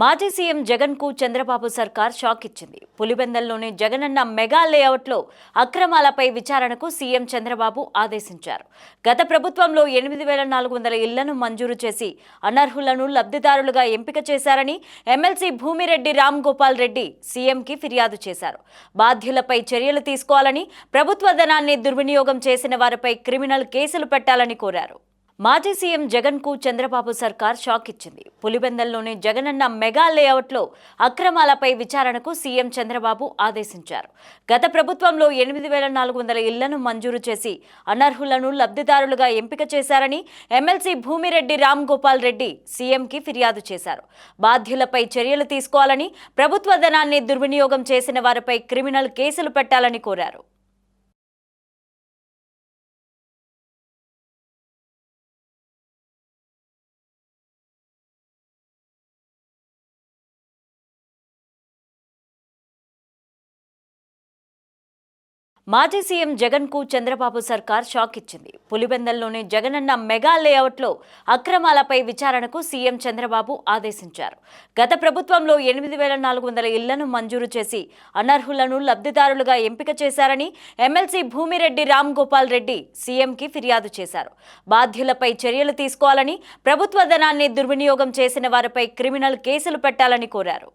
మాజీ సీఎం జగన్కు చంద్రబాబు సర్కార్ షాక్ ఇచ్చింది. పులిబెందల్లోని జగనన్న మెగా లేఅవుట్లో అక్రమాలపై విచారణకు సీఎం చంద్రబాబు ఆదేశించారు. గత ప్రభుత్వంలో ఎనిమిది వేల నాలుగు వందల ఇళ్ళను మంజూరు చేసి అనర్హులను లబ్ధిదారులుగా ఎంపిక చేశారని ఎమ్మెల్సీ భూమిరెడ్డి రామ్ గోపాల్ రెడ్డి సీఎంకి ఫిర్యాదు చేశారు. బాధ్యులపై చర్యలు తీసుకోవాలని ప్రభుత్వ ధనాన్ని దుర్వినియోగం చేసిన వారిపై క్రిమినల్ కేసులు పెట్టాలని కోరారు. మాజీ సీఎం జగన్కు చంద్రబాబు సర్కార్ షాక్ ఇచ్చింది. పులిబెందల్లోని జగనన్న మెగా లేఅవుట్లో అక్రమాలపై విచారణకు సీఎం చంద్రబాబు ఆదేశించారు. గత ప్రభుత్వంలో ఎనిమిది వేల నాలుగు వందల ఇళ్ళను మంజూరు చేసి అనర్హులను లబ్ధిదారులుగా ఎంపిక చేశారని ఎమ్మెల్సీ భూమిరెడ్డి రామ్ గోపాల్ రెడ్డి సీఎంకి ఫిర్యాదు చేశారు. బాధ్యులపై చర్యలు తీసుకోవాలని ప్రభుత్వ ధనాన్ని దుర్వినియోగం చేసిన వారిపై క్రిమినల్ కేసులు పెట్టాలని కోరారు. మాజీ సీఎం జగన్కు చంద్రబాబు సర్కార్ షాక్ ఇచ్చింది. పులిబెందల్లోని జగనన్న మెగా లేఅవుట్లో అక్రమాలపై విచారణకు సీఎం చంద్రబాబు ఆదేశించారు. గత ప్రభుత్వంలో ఎనిమిది వేల నాలుగు వందల ఇళ్ళను మంజూరు చేసి అనర్హులను లబ్ధిదారులుగా ఎంపిక చేశారని ఎమ్మెల్సీ భూమిరెడ్డి రామ్ గోపాల్ రెడ్డి సీఎంకి ఫిర్యాదు చేశారు. బాధ్యులపై చర్యలు తీసుకోవాలని ప్రభుత్వ ధనాన్ని దుర్వినియోగం చేసిన వారిపై క్రిమినల్ కేసులు పెట్టాలని కోరారు.